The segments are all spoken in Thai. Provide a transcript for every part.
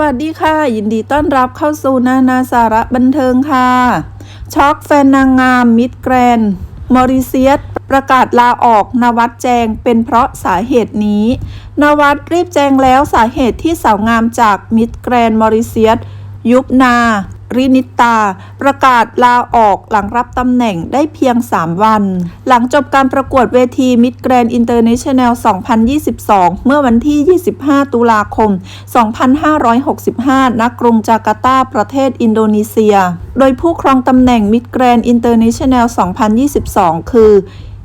วัสดีค่ะ ยินดีต้อนรับเข้าสู่นานาสาระบันเทิงค่ะ ช็อกแฟนนางงามมิดแกรนมอริเซียสประกาศลาออกนวัดแจงเป็นเพราะสาเหตุนี้ นวัดรีบแจงแล้วสาเหตุที่สาวงามจากมิดแกรนมอริเซียสยุบนา รินิตา ประกาศลาออกหลังรับตำแหน่งได้เพียง 3 วัน หลังจบการประกวดเวที Mid Grand International 2022 เมื่อวันที่ 25 ตุลาคม 2565 ณ กรุงจาการ์ตา ประเทศอินโดนีเซีย โดยผู้ครองตำแหน่ง Mid Grand International 2022 คือ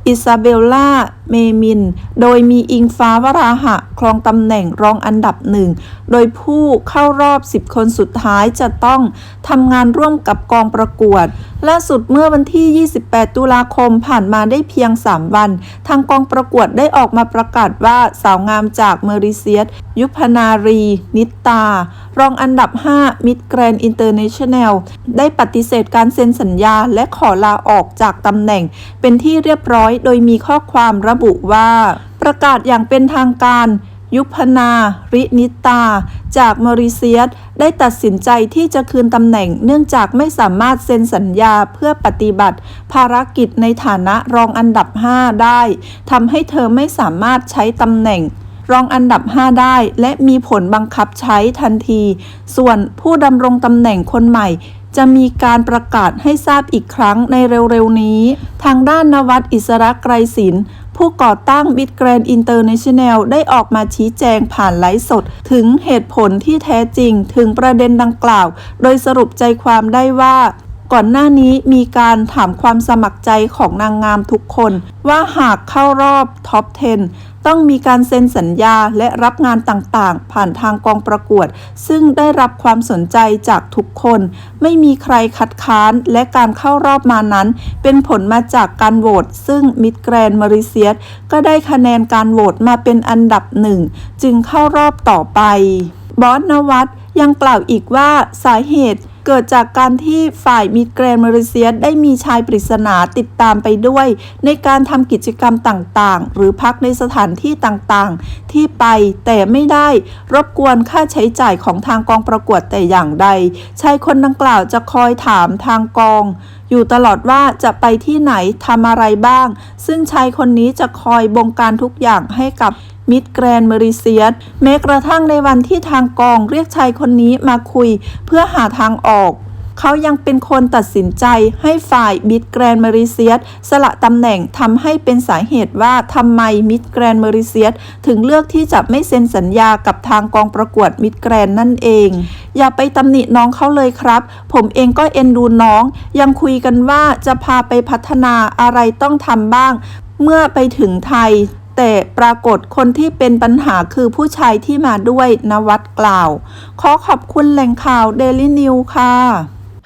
อิซาเบลล่า เมมิน โดยมีอิงฟ้าวราหะ ครองตำแหน่งรองอันดับหนึ่ง โดยผู้เข้ารอบ 10 คนสุดท้ายจะต้องทำงานร่วมกับกองประกวด ล่าสุดเมื่อวันที่ 28 ตุลาคมผ่านมาได้เพียง 3 วัน ทางกองประกวดได้ออกมาประกาศว่าสาวงามจากเมริเซียส ยุพนารี นิตตารองอันดับ 5 มิดแกรนอินเตอร์เนชั่นแนล ได้ปฏิเสธการเซ็นสัญญาและขอลาออกจากตำแหน่ง เป็นที่เรียบร้อยโดยมีข้อความระบุว่า ประกาศอย่างเป็นทางการ ยุพนา รินิตา จากมอริเซียสได้ตัดสินใจที่จะคืนตำแหน่ง เนื่องจากไม่สามารถเซ็นสัญญาเพื่อปฏิบัติ ภารกิจในฐานะรองอันดับ 5 ได้ทำให้เธอไม่สามารถใช้ตำแหน่งรองอันดับ 5 ได้ และมีผลบังคับใช้ทันที ส่วนผู้ดำรงตำแหน่งคนใหม่ จะมีการประกาศให้ทราบอีกครั้งในเร็วๆนี้ ทางด้านนวัดอิสระไกรศิลป์ ผู้ก่อตั้ง Big Grand International ได้ออกมาชี้แจงผ่านไลฟ์สด ถึงเหตุผลที่แท้จริงถึงประเด็นดังกล่าว โดยสรุปใจความได้ว่าก่อนหน้านี้มีการถามความสมัครใจของนางงามทุกคน ว่าหากเข้ารอบท็อป 10 ต้องมีการเซ็นสัญญาและรับงานต่างๆ ผ่านทางกองประกวด ซึ่งได้รับความสนใจจากทุกคน ไม่มีใครคัดค้านและการเข้ารอบมานั้น เป็นผลมาจากการโหวตซึ่งมิดแกรนมาริเซียสก็ได้คะแนนการโหวตมาเป็นอันดับหนึ่ง จึงเข้ารอบต่อไป บอสนวัตยังกล่าวอีกว่าสาเหตุ เกิดจากการที่ฝ่ายมิดแกรนมาริเซียสได้มีชายปริศนาติดตามไปด้วย ในการทำกิจกรรมต่างๆ หรือพักในสถานที่ต่างๆ ที่ไปแต่ไม่ได้รบกวนค่าใช้จ่ายของทางกองประกวดแต่อย่างใดชายคนดังกล่าวจะคอยถามทางกอง อยู่ตลอดว่าจะไปที่ไหนทำอะไรบ้าง ซึ่งชายคนนี้จะคอยบงการทุกอย่างให้กับ มิดแกรนเมริเซียสแม้กระทั่งในวันที่ทางกองเรียกชายคนนี้มาคุยเพื่อหาทางออก เขายังเป็นคนตัดสินใจให้ฝ่ายมิดแกรนเมริเซียสสละตำแหน่งทำให้เป็นสาเหตุว่าทำไมมิดแกรนเมริเซียสถึงเลือกที่จะไม่เซ็นสัญญากับทางกองประกวดมิดแกรนนั่นเอง อย่าไปตำหนิน้องเขาเลยครับ ผมเองก็เอ็นดูน้อง ยังคุยกันว่าจะพาไปพัฒนาอะไรต้องทำบ้างเมื่อไปถึงไทย ปรากฏคนที่เป็นปัญหาคือผู้ชายที่มาด้วยนวัดกล่าว ขอขอบคุณแหล่งข่าวเดลี่นิวค่ะ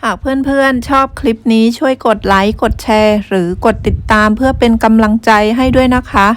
หากเพื่อนๆ ชอบคลิปนี้ช่วยกดไลค์ กดแชร์ หรือกดติดตามเพื่อเป็นกำลังใจให้ด้วยนะคะ